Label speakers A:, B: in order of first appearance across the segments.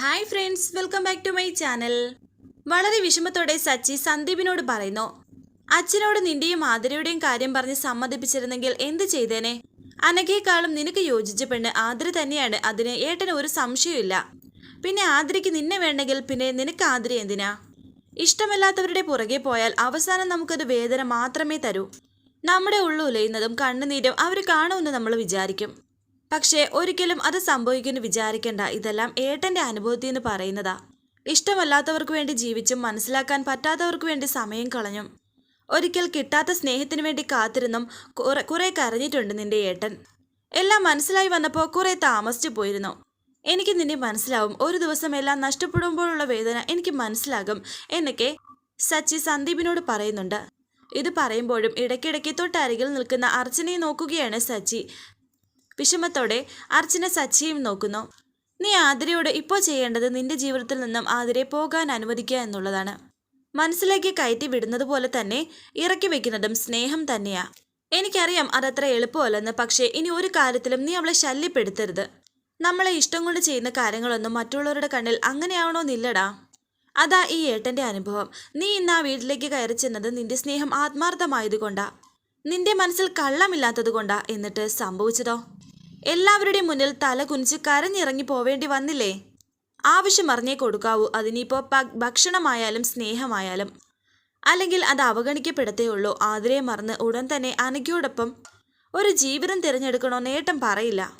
A: Hi friends welcome back to my channel വളരെ വിഷമത്തോടെ സച്ചി സന്ദീപിനോട് പറയുന്നു അച്ഛനോട് നിന്റെയും ആതിരയുടെയും കാര്യം പറഞ്ഞ് സമ്മതിപ്പിച്ചിരുന്നെങ്കിൽ എന്ത് ചെയ്തേനെ? അനഘയെക്കാളും നിനക്ക് യോജിച്ച പെണ്ണ് ആതിര തന്നെയാണ് അതിന് ഏട്ടന് ഒരു സംശയമില്ല പിന്നെ ആതിരയ്ക്ക് നിന്നെ വേണ്ടെങ്കിൽ പിന്നെ നിനക്ക് ആതിര എന്തിനാ? ഇഷ്ടമല്ലാത്തവരുടെ പുറകെ പോയാൽ അവസാനം നമുക്കത് വേദന മാത്രമേ തരൂ. നമ്മുടെ ഉള്ളു ഉലയുന്നതും കണ്ണുനീരും അവർ കാണുമെന്ന് നമ്മൾ വിചാരിക്കും. പക്ഷേ ഒരിക്കലും അത് സംഭവിക്കുമെന്ന് വിചാരിക്കേണ്ട. ഇതെല്ലാം ഏട്ടന്റെ അനുഭവത്തിൽ നിന്ന് പറയുന്നതാ. ഇഷ്ടമല്ലാത്തവർക്ക് വേണ്ടി ജീവിച്ചും മനസ്സിലാക്കാൻ പറ്റാത്തവർക്ക് വേണ്ടി സമയം കളഞ്ഞും. ഒരിക്കൽ കിട്ടാത്ത സ്നേഹത്തിന് വേണ്ടി കാത്തിരുന്നും കുറെ കുറെ കരഞ്ഞിട്ടുണ്ട് നിന്റെ ഏട്ടൻ. എല്ലാം മനസ്സിലായി വന്നപ്പോൾ കുറെ താമസിച്ചു പോയിരുന്നു. എനിക്ക് നിന്നെ മനസ്സിലാവും. ഒരു ദിവസം എല്ലാം നഷ്ടപ്പെടുമ്പോഴുള്ള വേദന എനിക്ക് മനസ്സിലാകും എന്നൊക്കെ സച്ചി സന്ദീപിനോട് പറയുന്നുണ്ട്. ഇത് പറയുമ്പോഴും ഇടയ്ക്കിടയ്ക്ക് തൊട്ടരികിൽ നിൽക്കുന്ന അർച്ചനയെ നോക്കുകയാണ് സച്ചി. വിഷമത്തോടെ അർച്ചന സച്ചിയും നോക്കുന്നു. നീ ആതിരയോട് ഇപ്പോൾ ചെയ്യേണ്ടത് നിന്റെ ജീവിതത്തിൽ നിന്നും ആതിരയെ പോകാൻ അനുവദിക്കുക എന്നുള്ളതാണ്. മനസ്സിലേക്ക് കയറ്റി വിടുന്നത് പോലെ തന്നെ ഇറക്കി വെക്കുന്നതും സ്നേഹം തന്നെയാ. എനിക്കറിയാം അതത്ര എളുപ്പമല്ലെന്ന് പക്ഷേ ഇനി ഒരു കാര്യത്തിലും നീ അവളെ ശല്യപ്പെടുത്തരുത്. നമ്മളെ ഇഷ്ടം കൊണ്ട് ചെയ്യുന്ന കാര്യങ്ങളൊന്നും മറ്റുള്ളവരുടെ കണ്ണിൽ അങ്ങനെയാവണമെന്നില്ലടാ അതാ ഈ ഏട്ടന്റെ അനുഭവം. നീ ഇന്ന് ആ വീട്ടിലേക്ക് കയറി ചെന്നത് നിന്റെ സ്നേഹം ആത്മാർത്ഥമായതുകൊണ്ടാ. നിന്റെ മനസ്സിൽ കള്ളമില്ലാത്തത് കൊണ്ടാ എന്നിട്ട് സംഭവിച്ചതോ? എല്ലാവരുടെയും മുന്നിൽ തല കുനിച്ച് കരഞ്ഞിറങ്ങി പോവേണ്ടി വന്നില്ലേ? ആവശ്യം അറിഞ്ഞേ കൊടുക്കാവൂ. അതിനിപ്പോ ഭക്ഷണമായാലും സ്നേഹമായാലും. അല്ലെങ്കിൽ അത് അവഗണിക്കപ്പെടത്തേ ഉള്ളൂ ആതിരെ മറന്ന് ഉടൻ തന്നെ അനഘയോടൊപ്പം ഒരു ജീവിതം തിരഞ്ഞെടുക്കണോ നേട്ടം പറയില്ല.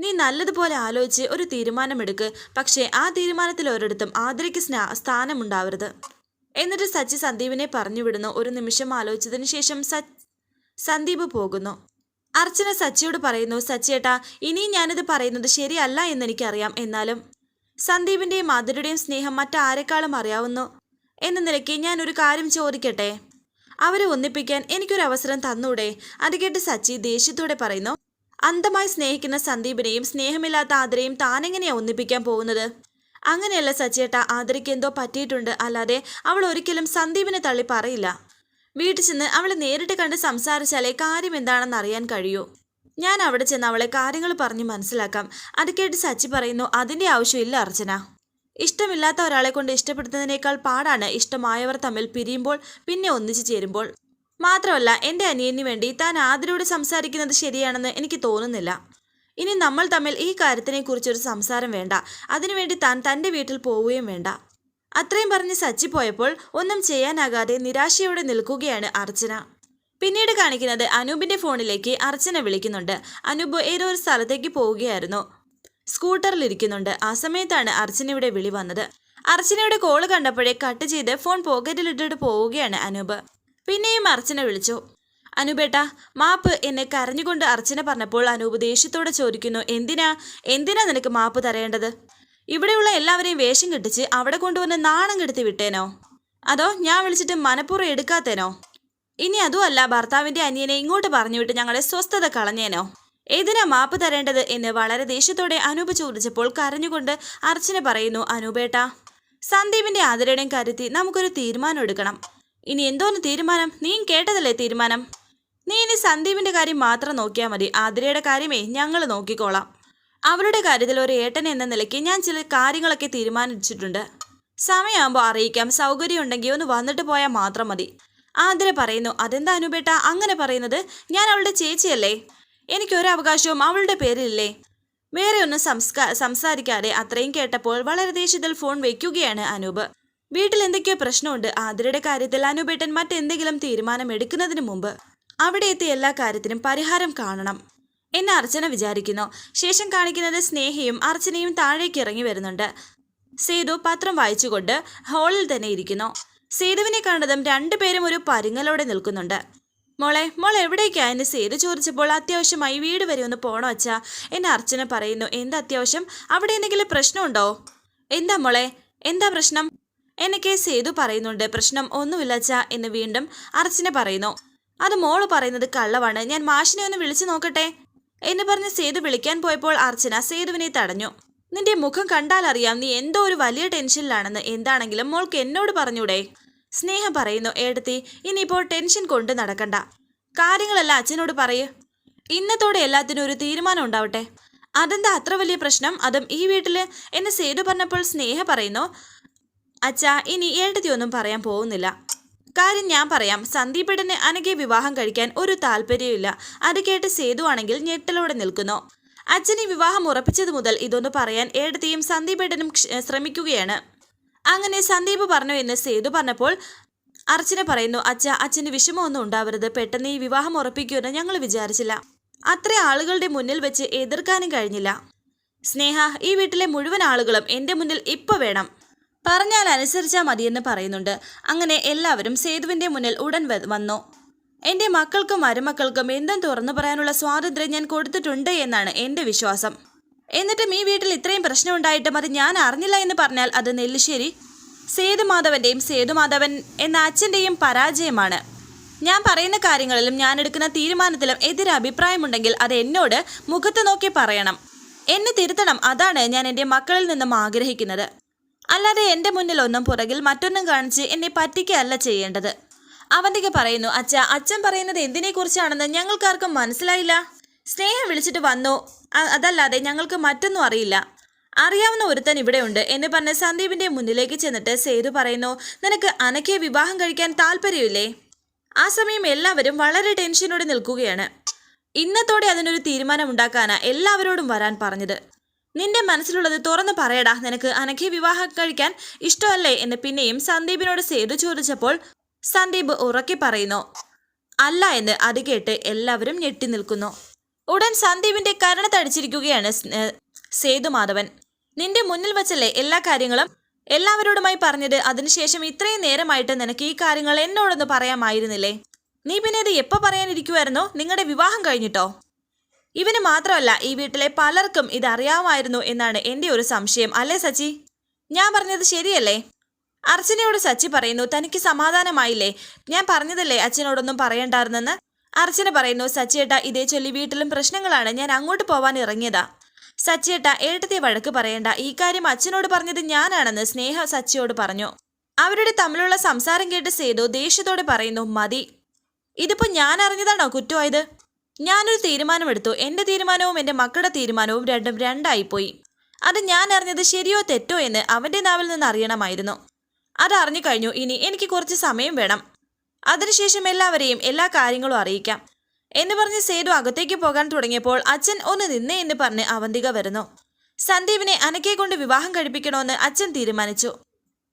A: നീ നല്ലതുപോലെ ആലോചിച്ച് ഒരു തീരുമാനമെടുക്ക്. പക്ഷേ ആ തീരുമാനത്തിൽ ഒരിടത്തും ആതിരയ്ക്ക് സ്നാ സ്ഥാനമുണ്ടാവരുത്. എന്നിട്ട് സച്ചി സന്ദീപിനെ പറഞ്ഞു വിടുന്നു. ഒരു നിമിഷം ആലോചിച്ചതിന് ശേഷം സ സന്ദീപ് പോകുന്നു. അർച്ചന സച്ചിയോട് പറയുന്നു സച്ചിയേട്ടാ ഇനിയും ഞാനിത് പറയുന്നത് ശരിയല്ല എന്നെനിക്കറിയാം എന്നാലും സന്ദീപിന്റെയും മാധുരുടെയും സ്നേഹം മറ്റാരെക്കാളും അറിയാവുന്നു എന്ന നിലയ്ക്ക് ഞാൻ ഒരു കാര്യം ചോദിക്കട്ടെ? അവരെ ഒന്നിപ്പിക്കാൻ എനിക്കൊരു അവസരം തന്നൂടെ? അത് കേട്ട് സച്ചി ദേഷ്യത്തോടെ പറയുന്നു അന്തമായി സ്നേഹിക്കുന്ന സന്ദീപിനെയും സ്നേഹമില്ലാത്ത ആദരയും താനെങ്ങനെയാ ഒന്നിപ്പിക്കാൻ പോകുന്നത്? അങ്ങനെയല്ല സച്ചിയേട്ട ആദരയ്ക്ക് എന്തോ പറ്റിയിട്ടുണ്ട് അല്ലാതെ അവൾ ഒരിക്കലും സന്ദീപിനെ തള്ളി പറയില്ല. വീട്ടിൽ ചെന്ന് അവളെ നേരിട്ട് കണ്ട് സംസാരിച്ചാലേ കാര്യം എന്താണെന്ന് അറിയാൻ കഴിയൂ. ഞാൻ അവിടെ ചെന്ന് അവളെ കാര്യങ്ങൾ പറഞ്ഞ് മനസ്സിലാക്കാം. അത് കേട്ട് സച്ചി പറയുന്നു അതിന്റെ ആവശ്യമില്ല അർച്ചന. ഇഷ്ടമില്ലാത്ത ഒരാളെ കൊണ്ട് ഇഷ്ടപ്പെടുന്നതിനേക്കാൾ പാടാണ് ഇഷ്ടമായവർ തമ്മിൽ പിരിയുമ്പോൾ പിന്നെ ഒന്നിച്ചു ചേരുമ്പോൾ. മാത്രമല്ല എന്റെ അനിയന് വേണ്ടി താൻ ആതിരോട് സംസാരിക്കുന്നത് ശരിയാണെന്ന് എനിക്ക് തോന്നുന്നില്ല. ഇനി നമ്മൾ തമ്മിൽ ഈ കാര്യത്തിനെ കുറിച്ചൊരു സംസാരം വേണ്ട. അതിനുവേണ്ടി താൻ തന്റെ വീട്ടിൽ പോവുകയും വേണ്ട. അത്രയും പറഞ്ഞ് സച്ചി പോയപ്പോൾ ഒന്നും ചെയ്യാനാകാതെ നിരാശയോടെ നിൽക്കുകയാണ് അർച്ചന. പിന്നീട് കാണിക്കുന്നത് അനൂപിന്റെ ഫോണിലേക്ക് അർച്ചന വിളിക്കുന്നുണ്ട്. അനൂപ് ഏതോ ഒരു സ്ഥലത്തേക്ക് പോവുകയായിരുന്നു. സ്കൂട്ടറിൽ ഇരിക്കുന്നുണ്ട്. ആ സമയത്താണ് അർച്ചനയുടെ വിളി വന്നത്. അർച്ചനയുടെ കോൾ കണ്ടപ്പോഴേ കട്ട് ചെയ്ത് ഫോൺ പോക്കറ്റിലിട്ടിട്ട് പോവുകയാണ് അനൂപ്. പിന്നെയും അർച്ചന വിളിച്ചു. അനൂപേട്ടാ മാപ്പ് എന്നെ കരഞ്ഞുകൊണ്ട് അർച്ചന പറഞ്ഞപ്പോൾ അനൂപ് ദേഷ്യത്തോടെ ചോദിക്കുന്നു എന്തിനാ? എന്തിനാ നിനക്ക് മാപ്പ് തരേണ്ടത്? ഇവിടെയുള്ള എല്ലാവരെയും വേഷം കെട്ടിച്ച് അവിടെ കൊണ്ടുവന്ന് നാണം കെടുത്തി വിട്ടേനോ? അതോ ഞാൻ വിളിച്ചിട്ട് മനഃപൂർവം എടുക്കാത്തേനോ? ഇനി അതുമല്ല ഭർത്താവിന്റെ അനിയനെ ഇങ്ങോട്ട് പറഞ്ഞു വിട്ട് ഞങ്ങളെ സ്വസ്ഥത കളഞ്ഞേനോ? ഏതിനാ മാപ്പ് തരേണ്ടത് എന്ന് വളരെ ദേഷ്യത്തോടെ അനൂപ് ചോദിച്ചപ്പോൾ കരഞ്ഞുകൊണ്ട് അർച്ചന പറയുന്നു അനൂപേട്ട സന്ദീപിന്റെ ആദരയുടെയും കരുത്തി നമുക്കൊരു തീരുമാനം എടുക്കണം. ഇനി എന്തോന്ന് തീരുമാനം? നീ കേട്ടതല്ലേ തീരുമാനം? നീ ഇനി സന്ദീപിന്റെ കാര്യം മാത്രം നോക്കിയാൽ മതി. ആതിരയുടെ കാര്യമേ ഞങ്ങൾ നോക്കിക്കോളാം. അവളുടെ കാര്യത്തിൽ ഒരു ഏട്ടൻ എന്ന നിലയ്ക്ക് ഞാൻ ചില കാര്യങ്ങളൊക്കെ തീരുമാനിച്ചിട്ടുണ്ട്. സമയമാകുമ്പോൾ അറിയിക്കാം. സൗകര്യം ഉണ്ടെങ്കിൽ ഒന്ന് വന്നിട്ട് പോയാൽ മാത്രം മതി. ആതിര പറയുന്നു അതെന്താ അനുപേട്ട അങ്ങനെ പറയുന്നത് ഞാൻ അവളുടെ ചേച്ചിയല്ലേ? എനിക്കൊരു അവകാശവും അവളുടെ പേരിലില്ലേ? വേറെ ഒന്നും സംസ്കാ സംസാരിക്കാതെ അത്രയും കേട്ടപ്പോൾ വളരെ ദേഷ്യത്തിൽ ഫോൺ വയ്ക്കുകയാണ് അനൂപ്. വീട്ടിൽ എന്തൊക്കെയോ പ്രശ്നമുണ്ട്. ആതിരയുടെ കാര്യത്തിൽ അനൂപേട്ടൻ മറ്റെന്തെങ്കിലും തീരുമാനം എടുക്കുന്നതിന് മുമ്പ് അവിടെ എത്തിയ എല്ലാ കാര്യത്തിനും പരിഹാരം കാണണം. എന്ന് അർച്ചന വിചാരിക്കുന്നു. ശേഷം കാണിക്കുന്നത് സ്നേഹയും അർച്ചനയും താഴേക്ക് ഇറങ്ങി വരുന്നുണ്ട്. സേതു പത്രം വായിച്ചുകൊണ്ട് ഹാളിൽ തന്നെ ഇരിക്കുന്നു. സേതുവിനെ കണ്ടതും രണ്ടുപേരും ഒരു പരുങ്ങലോടെ നിൽക്കുന്നുണ്ട്. മോളെ മോൾ എവിടേക്കാ? എന്ന് സേതു ചോദിച്ചപ്പോൾ അത്യാവശ്യമായി വീട് വരെ ഒന്ന് പോണോ അച്ഛാ? എന്ന് അർച്ചന പറയുന്നു. എന്താ അത്യാവശ്യം? അവിടെ എന്തെങ്കിലും പ്രശ്നമുണ്ടോ? എന്താ മോളെ? എന്താ പ്രശ്നം? എന്നൊക്കെ സേതു പറയുന്നുണ്ട്. പ്രശ്നം ഒന്നുമില്ല അച്ഛാ എന്ന് വീണ്ടും അർച്ചന പറയുന്നു. അത് മോൾ പറയുന്നത് കള്ളവാണ്. ഞാൻ മാഷിനെ ഒന്ന് വിളിച്ചു നോക്കട്ടെ? എന്ന് പറഞ്ഞ് സേതു വിളിക്കാൻ പോയപ്പോൾ അർച്ചന സേതുവിനെ തടഞ്ഞു. നിന്റെ മുഖം കണ്ടാൽ അറിയാം നീ എന്തോ ഒരു വലിയ ടെൻഷനിലാണെന്ന്. എന്താണെങ്കിലും മോൾക്ക് എന്നോട് പറഞ്ഞൂടെ? സ്നേഹം പറയുന്നു ഏടത്തി ഇനിയിപ്പോൾ ടെൻഷൻ കൊണ്ട് നടക്കണ്ട. കാര്യങ്ങളെല്ലാം അച്ഛനോട് പറയൂ. ഇന്നത്തോടെ എല്ലാത്തിനും ഒരു തീരുമാനം ഉണ്ടാവട്ടെ. അതെന്താ അത്ര വലിയ പ്രശ്നം? അതും ഈ വീട്ടിൽ? എന്നെ സേതു പറഞ്ഞപ്പോൾ സ്നേഹ പറയുന്നു അച്ഛാ ഇനി ഏട്ടത്തിയൊന്നും പറയാൻ പോകുന്നില്ല. കാര്യം ഞാൻ പറയാം. സന്ദീപിടന് അനഘയെ വിവാഹം കഴിക്കാൻ ഒരു താല്പര്യമില്ല അത് കേട്ട് സേതു ആണെങ്കിൽ ഞെട്ടലോടെ നിൽക്കുന്നു. അച്ഛനെ വിവാഹം ഉറപ്പിച്ചത് മുതൽ ഇതൊന്ന് പറയാൻ ഏടത്തെയും സന്ദീപേടനും ശ്രമിക്കുകയാണ്. അങ്ങനെ സന്ദീപ് പറഞ്ഞു എന്ന് സേതു പറഞ്ഞപ്പോൾ അർച്ചന പറയുന്നു അച്ഛ അച്ഛന് വിഷമമൊന്നും ഉണ്ടാവരുത്. പെട്ടെന്ന് ഈ വിവാഹം ഉറപ്പിക്കുമെന്ന് ഞങ്ങൾ വിചാരിച്ചില്ല. അത്ര ആളുകളുടെ മുന്നിൽ വെച്ച് എതിർക്കാനും കഴിഞ്ഞില്ല. സ്നേഹ ഈ വീട്ടിലെ മുഴുവൻ ആളുകളും എന്റെ മുന്നിൽ ഇപ്പൊ വേണം. പറഞ്ഞാൽ അനുസരിച്ചാൽ മതിയെന്ന് പറയുന്നുണ്ട്. അങ്ങനെ എല്ലാവരും സേതുവിന്റെ മുന്നിൽ ഉടൻ വന്നു. എന്റെ മക്കൾക്കും മരുമക്കൾക്കും എന്തും തുറന്നു പറയാനുള്ള സ്വാതന്ത്ര്യം ഞാൻ കൊടുത്തിട്ടുണ്ട് എന്നാണ് എന്റെ വിശ്വാസം. എന്നിട്ടും ഈ വീട്ടിൽ ഇത്രയും പ്രശ്നം ഉണ്ടായിട്ടും അത് ഞാൻ അറിഞ്ഞില്ല എന്ന് പറഞ്ഞാൽ അത് നെല്ലിശ്ശേരി സേതുമാധവന്റെയും സേതുമാധവൻ എന്ന അച്ഛന്റെയും പരാജയമാണ്. ഞാൻ പറയുന്ന കാര്യങ്ങളിലും ഞാൻ എടുക്കുന്ന തീരുമാനത്തിലും എതിരെ അഭിപ്രായമുണ്ടെങ്കിൽ അത് എന്നോട് മുഖത്ത് നോക്കി പറയണം. എന്നെ തിരുത്തണം. അതാണ് ഞാൻ എന്റെ മക്കളിൽ നിന്നും ആഗ്രഹിക്കുന്നത്. അല്ലാതെ എന്റെ മുന്നിൽ ഒന്നും പുറകിൽ മറ്റൊന്നും കാണിച്ച് എന്നെ പറ്റിക്കുകയല്ല ചെയ്യേണ്ടത്. അവന്തിക പറയുന്നു അച്ഛ അച്ഛൻ പറയുന്നത് എന്തിനെക്കുറിച്ചാണെന്ന് ഞങ്ങൾക്കാർക്കും മനസ്സിലായില്ല. സ്നേഹം വിളിച്ചിട്ട് വന്നു. അതല്ലാതെ ഞങ്ങൾക്ക് മറ്റൊന്നും അറിയില്ല. അറിയാവുന്ന ഒരുത്തൻ ഇവിടെയുണ്ട് എന്ന് പറഞ്ഞ് സന്ദീപിന്റെ മുന്നിലേക്ക് ചെന്നിട്ട് സേതു പറയുന്നു നിനക്ക് അനക്കെ വിവാഹം കഴിക്കാൻ താല്പര്യമില്ലേ? ആ സമയം എല്ലാവരും വളരെ ടെൻഷനോടെ നിൽക്കുകയാണ്. ഇന്നത്തോടെ അതിനൊരു തീരുമാനം ഉണ്ടാക്കാനാണ് എല്ലാവരോടും വരാൻ പറഞ്ഞത്. നിന്റെ മനസ്സിലുള്ളത് തുറന്നു പറയടാ. നിനക്ക് അനഘയെ വിവാഹം കഴിക്കാൻ ഇഷ്ടമല്ലേ എന്ന് പിന്നെയും സന്ദീപിനോട് സേതു ചോദിച്ചപ്പോൾ സന്ദീപ് ഉറക്കി പറയുന്നു അല്ല എന്ന് അത് കേട്ട് എല്ലാവരും ഞെട്ടി നിൽക്കുന്നു. ഉടൻ സന്ദീപിന്റെ കരണ തടിച്ചിരിക്കുകയാണ് സേതു മാധവൻ. നിന്റെ മുന്നിൽ വച്ചല്ലേ എല്ലാ കാര്യങ്ങളും? എല്ലാവരോടുമായി പറഞ്ഞത് അതിനുശേഷം ഇത്രയും നേരമായിട്ട് നിനക്ക് ഈ കാര്യങ്ങൾ എന്നോടൊന്ന് പറയാമായിരുന്നില്ലേ? നീ പിന്നെ ഇത് എപ്പോ പറയാനിരിക്കുമായിരുന്നോ നിങ്ങളുടെ വിവാഹം കഴിഞ്ഞിട്ടോ? ഇവന് മാത്രമല്ല ഈ വീട്ടിലെ പലർക്കും ഇത് അറിയാമായിരുന്നു എന്നാണ് എന്റെ ഒരു സംശയം. അല്ലേ സച്ചി? ഞാൻ പറഞ്ഞത് ശരിയല്ലേ? അർച്ചനയോട് സച്ചി പറയുന്നു തനിക്ക് സമാധാനമായില്ലേ? ഞാൻ പറഞ്ഞതല്ലേ അച്ഛനോടൊന്നും പറയണ്ടായിരുന്നെന്ന്? അർച്ചന പറയുന്നു സച്ചിയേട്ട ഇതേ ചൊല്ലി വീട്ടിലും പ്രശ്നങ്ങളാണ്. ഞാൻ അങ്ങോട്ട് പോവാൻ ഇറങ്ങിയതാ. സച്ചിയേട്ട ഏട്ടത്തെ വഴക്ക് പറയണ്ട ഈ കാര്യം അച്ഛനോട് പറഞ്ഞത് ഞാനാണെന്ന് സ്നേഹ സച്ചിയോട് പറഞ്ഞു. അവരുടെ തമ്മിലുള്ള സംസാരം കേട്ട് സേതു ദേഷ്യത്തോടെ പറയുന്നു മതി. ഇതിപ്പോ ഞാൻ അറിഞ്ഞതാണോ കുറ്റമായത്? ഞാനൊരു തീരുമാനമെടുത്തു. എന്റെ തീരുമാനവും എന്റെ മക്കളുടെ തീരുമാനവും രണ്ടും രണ്ടായിപ്പോയി. അത് ഞാൻ അറിഞ്ഞത് ശരിയോ തെറ്റോ എന്ന് അവന്റെ നാവിൽ നിന്ന് അറിയണമായിരുന്നു. അത് അറിഞ്ഞു കഴിഞ്ഞു. ഇനി എനിക്ക് കുറച്ച് സമയം വേണം. അതിനുശേഷം എല്ലാവരെയും എല്ലാ കാര്യങ്ങളും അറിയിക്കാം. എന്ന് പറഞ്ഞ് സേതു അകത്തേക്ക് പോകാൻ തുടങ്ങിയപ്പോൾ അച്ഛൻ ഒന്ന് നിന്നേ എന്ന് പറഞ്ഞ് അവന്തിക വരുന്നു. സന്ദീപിനെ അനക്കെ കൊണ്ട് വിവാഹം കഴിപ്പിക്കണമെന്ന് അച്ഛൻ തീരുമാനിച്ചു.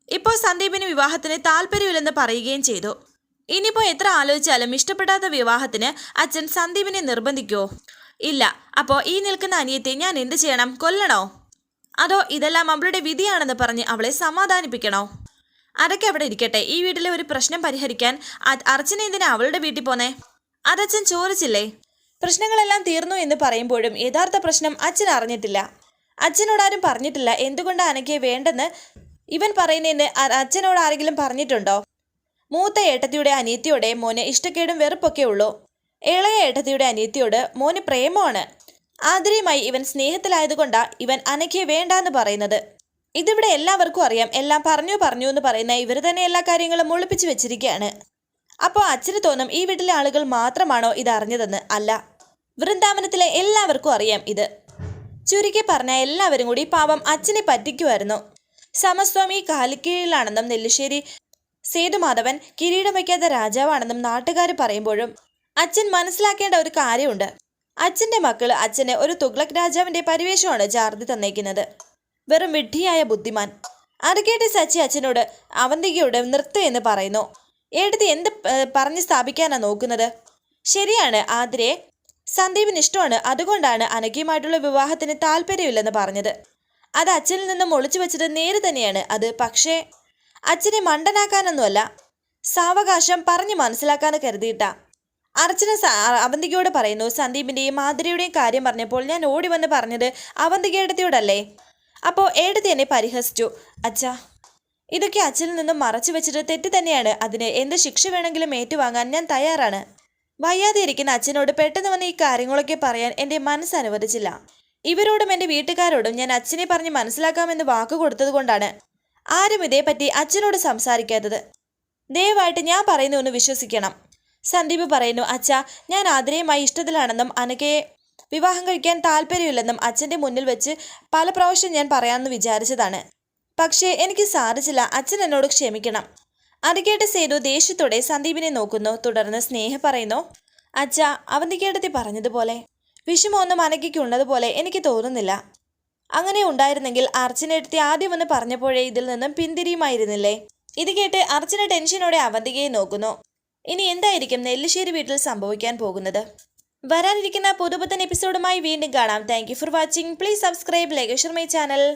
A: ഇപ്പോൾ സന്ദീപിന് വിവാഹത്തിന് താല്പര്യമില്ലെന്ന് പറയുകയും ചെയ്തു. ഇനിയിപ്പോ എത്ര ആലോചിച്ചാലും ഇഷ്ടപ്പെടാത്ത വിവാഹത്തിന് അച്ഛൻ സന്ദീപിനെ നിർബന്ധിക്കോ? ഇല്ല. അപ്പോ ഈ നിൽക്കുന്ന അനിയത്തെ ഞാൻ എന്ത് ചെയ്യണം? കൊല്ലണോ? അതോ ഇതെല്ലാം അവളുടെ വിധിയാണെന്ന് പറഞ്ഞ് അവളെ സമാധാനിപ്പിക്കണോ? അതൊക്കെ അവിടെ ഇരിക്കട്ടെ. ഈ വീട്ടിലെ ഒരു പ്രശ്നം പരിഹരിക്കാൻ അർച്ചന എന്തിനാ അവളുടെ വീട്ടിൽ പോന്നെ? അതച്ഛൻ ചോദിച്ചില്ലേ? പ്രശ്നങ്ങളെല്ലാം തീർന്നു എന്ന് പറയുമ്പോഴും യഥാർത്ഥ പ്രശ്നം അച്ഛൻ അറിഞ്ഞിട്ടില്ല. അച്ഛനോടാരും പറഞ്ഞിട്ടില്ല. എന്തുകൊണ്ടാണ് അനക്കെ വേണ്ടെന്ന് ഇവൻ പറയുന്നതിന് അച്ഛനോട് ആരെങ്കിലും പറഞ്ഞിട്ടുണ്ടോ? മൂത്ത ഏട്ടത്തിയുടെ അനിയത്തിയോടെ മോന് ഇഷ്ടക്കേടും വെറുപ്പൊക്കെ ഉള്ളൂ ഇളയ ഏട്ടത്തിയുടെ അനിയത്തിയോട് മോന് പ്രേമമാണ്. ആതിരയുമായി ഇവൻ സ്നേഹത്തിലായതുകൊണ്ടാ ഇവൻ അനഘയെ വേണ്ടാന്ന് പറയുന്നത്. ഇതിവിടെ എല്ലാവർക്കും അറിയാം. എല്ലാം പറഞ്ഞു പറഞ്ഞു എന്ന് പറയുന്ന ഇവർ തന്നെ എല്ലാ കാര്യങ്ങളും ഒളിപ്പിച്ചു വെച്ചിരിക്കുകയാണ്. അപ്പോൾ അച്ഛന് തോന്നും ഈ വീട്ടിലെ ആളുകൾ മാത്രമാണോ ഇത് അറിഞ്ഞതെന്ന്? അല്ല. വൃന്ദാവനത്തിലെ എല്ലാവർക്കും അറിയാം ഇത്. ചുരുക്കി പറഞ്ഞ എല്ലാവരും കൂടി പാവം അച്ഛനെ പറ്റിക്കുമായിരുന്നു. സമസ്വാമി കാലിക്കീഴിലാണെന്നും നെല്ലിശ്ശേരി സേതുമാധവൻ കിരീടം വയ്ക്കാത്ത രാജാവാണെന്നും നാട്ടുകാർ പറയുമ്പോഴും അച്ഛൻ മനസ്സിലാക്കേണ്ട ഒരു കാര്യമുണ്ട്. അച്ഛന്റെ മക്കൾ അച്ഛന് ഒരു തുഗ്ലക് രാജാവിന്റെ പരിവേഷമാണ് ചാർത്തി തന്നേക്കുന്നത്. വെറും വിഡ്ഢിയായ ബുദ്ധിമാൻ. അത് കേട്ട് സച്ചി അച്ഛനോട് അവന്തികയോട് നൃത്തം എന്ന് പറയുന്നു. എടുത്ത് എന്ത് പറഞ്ഞ് സ്ഥാപിക്കാനാ നോക്കുന്നത്? ശരിയാണ് ആതിരയെ സന്ദീപിന് ഇഷ്ടമാണ്. അതുകൊണ്ടാണ് അനഘയുമായിട്ടുള്ള വിവാഹത്തിന് താല്പര്യമില്ലെന്ന് പറഞ്ഞത്. അത് അച്ഛനിൽ നിന്നും ഒളിച്ചു വെച്ചത് നേര് തന്നെയാണ്. അത് പക്ഷേ അച്ഛനെ മണ്ടനാക്കാനൊന്നുമല്ല. സാവകാശം പറഞ്ഞു മനസ്സിലാക്കാന്ന് കരുതിയിട്ടാ. അർച്ചന അവന്തികയോട് പറയുന്നു സന്ദീപിന്റെയും മാധുരിയുടെയും കാര്യം പറഞ്ഞപ്പോൾ ഞാൻ ഓടി വന്ന് പറഞ്ഞത് അവന്തികേടത്തിയോടല്ലേ? അപ്പോൾ ഏടത്തി എന്നെ പരിഹസിച്ചു. അച്ഛാ ഇതൊക്കെ അച്ഛനിൽ നിന്നും മറച്ചു വെച്ചിട്ട് തെറ്റ് തന്നെയാണ്. അതിന് എന്ത് ശിക്ഷ വേണമെങ്കിലും ഏറ്റുവാങ്ങാൻ ഞാൻ തയ്യാറാണ്. വയ്യാതെ ഇരിക്കുന്ന അച്ഛനോട് പെട്ടെന്ന് വന്ന് ഈ കാര്യങ്ങളൊക്കെ പറയാൻ എന്റെ മനസ്സ് അനുവദിച്ചില്ല. ഇവരോടും എന്റെ വീട്ടുകാരോടും ഞാൻ അച്ഛനെ പറഞ്ഞ് മനസ്സിലാക്കാമെന്ന് വാക്ക് കൊടുത്തത് കൊണ്ടാണ് ആരും ഇതേപ്പറ്റി അച്ഛനോട് സംസാരിക്കാത്തത്. ദയവായിട്ട് ഞാൻ പറയുന്നു ഒന്ന് വിശ്വസിക്കണം. സന്ദീപ് പറയുന്നു അച്ഛ ഞാൻ ആതിരയുമായി ഇഷ്ടത്തിലാണെന്നും അനകയെ വിവാഹം കഴിക്കാൻ താല്പര്യമില്ലെന്നും അച്ഛന്റെ മുന്നിൽ വെച്ച് പല പ്രാവശ്യം ഞാൻ പറയാമെന്ന് വിചാരിച്ചതാണ്. പക്ഷേ എനിക്ക് സാധിച്ചില്ല. അച്ഛൻ എന്നോട് ക്ഷമിക്കണം. അത് കേട്ട് സേതു ദേഷ്യത്തോടെ സന്ദീപിനെ നോക്കുന്നു. തുടർന്ന് സ്നേഹ പറയുന്നു അച്ഛ അവന്തിക്കേടത്തി പറഞ്ഞതുപോലെ വിഷമമൊന്നും അനക്കിക്കുള്ളതുപോലെ എനിക്ക് തോന്നുന്നില്ല. അങ്ങനെ ഉണ്ടായിരുന്നെങ്കിൽ അർച്ചനയെടുത്തി ആദ്യം ഒന്ന് പറഞ്ഞപ്പോഴേ ഇതിൽ നിന്നും പിന്തിരിയുമായിരുന്നില്ലേ? ഇത് കേട്ട് അർച്ചന ടെൻഷനോടെ അവന്തികയെ നോക്കുന്നു. ഇനി എന്തായിരിക്കും നെല്ലിശ്ശേരി വീട്ടിൽ സംഭവിക്കാൻ പോകുന്നത്? വരാനിരിക്കുന്ന പുതുപുത്തൻ എപ്പിസോഡുമായി വീണ്ടും കാണാം. Thank for watching please subscribe like my channel